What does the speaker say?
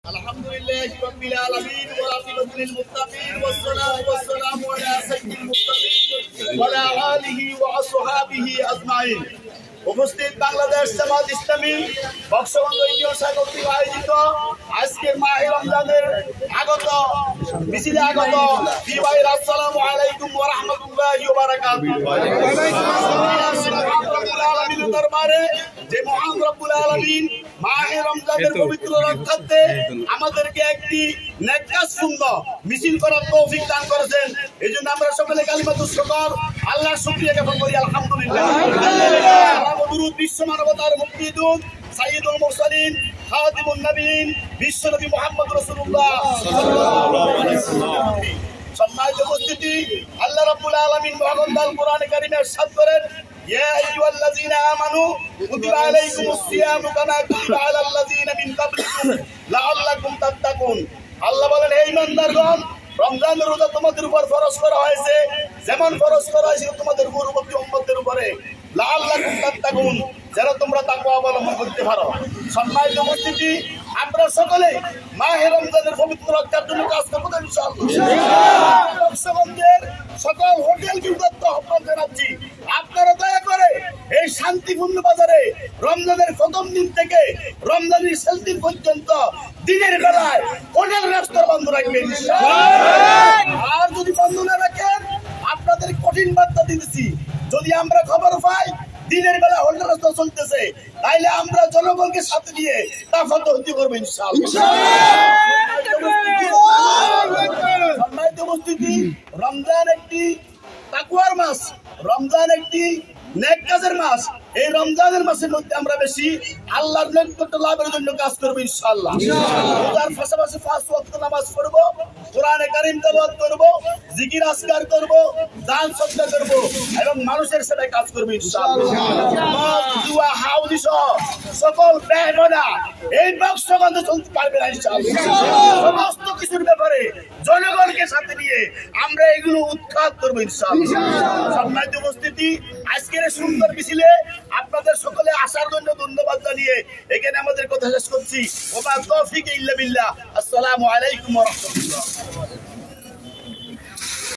الحمد لله رب العالمين والعاقبة للمتقين والصلاة والسلام على سيد المرسلين وعلى آله وأصحابه أجمعين উপস্থিত বাংলাদেশ জামাত ইসলামী বক্সবন্ধ ইন্ডিয়ন শাখা কর্তৃক আয়োজিত আজকের মাহে রমজানের আগত মিছিলে আগত বিবাহ আসসালামু আলাইকুম ওয়া রাহমাতুল্লাহি ওয়া বারাকাতুহু রব্বুল আলামিনের দরবারে যে মহান রব্বুল আলামিন মাহে রমজানের পবিত্র রক্ষার্থে আমাদেরকে একটি নেকাজ সুন্দর মিছিল করার তৌফিক দান করেছেন এই জন্য আমরা সকলে কালিমাতুর শুকর আল্লাহর শুকরিয়া জ্ঞাপন করি আলহামদুলিল্লাহ সালাম ও দুরূদ বিশ্ব মানবতার মুক্তিদূত সাইয়্যিদুল মুরসালিন খাতিমুন নবীন বিশ্বনবী মুহাম্মদ রাসূলুল্লাহ সাল্লাল্লাহু আলাইহি ওয়াসাল্লাম সম্মানিত উপস্থিতি আল্লাহ রাব্বুল আলামিন মহান আল কোরআনে কারীমে ارشاد করেন ইয়া আইয়ুহাল্লাযীনা আমানু কুতিবা আলাইকুমুস সিয়ামু কামা কুতিবা আলাল লাযীনা মিন ক্বাবলিকুম লাআল্লাকুম তাত্তাকুন আল্লাহ বলেন ইমানদারগণ রমজান রোজা তোমাদের উপর ফরজ করা হয়েছে। যেমন ফরজ করা হয়েছিল তোমাদের পূর্ববর্তী উম্মতের উপরে। লাআল্লাকুম তাত্তাকুন যেন তোমরা তাকওয়া অবলম্বন করতে পারো। সম্মানিত উপস্থিতি আমরা সকলে মাহে রমজানের পবিত্র রক্ষার জন্য কাজ করব ইনশাআল্লাহ। সকল হোটেল বিভক্ত শান্তিপূর্ণ বাজারে রমজানের প্রথম দিন থেকে রমজানের শেষ দিন পর্যন্ত দিনের বেলায় হোটেল, রেস্তোরাঁ বন্ধ রাখবেন। আর যদি বন্ধ না রাখেন, আপনাদের কঠিন বার্তা দিতেছি যদি আমরা খবর পাই, দিনের বেলা হোটেল, রেস্তোরাঁ চলতেছে, তাইলে আমরা জনগণকে সাথে নিয়ে তা ফত হতে করব সম্মানিত উপস্থিতি, রমজান একটি তাকুয়ার মাস, রমজান একটি নেক কাজের মাস। এই রমজানের মাসের মধ্যে আমরা বেশি আল্লাহর নৈকট্য লাভের জন্য কাজ করব ইনশাআল্লাহ। তার পাশাপাশি ফার্স্ট ওয়াক্ত নামাজ পড়ব। কোরআনে কারিম তেলাওয়াত করব, জিকির আসকার করব দান সদকা করব এবং মানুষের সেবায় কাজ করব ইনশাআল্লাহ। সকল ব্যয়বনা এই বক্স বন্ধ চলতে পারবে না ইনশাআল্লাহ। সমস্ত কিছুর ব্যাপারে জনগণকে সাথে নিয়ে আমরা এগুলো উৎখাত করব ইনশাআল্লাহ। সম্মানিত উপস্থিতি, আজকের সুন্দর মিছিলে আপনাদের ধন্যবাদ নিয়ে এখানে আমাদের কথা শেষ করছি। ওমা তৌফিক আসসালামু আলাইকুম ওয়া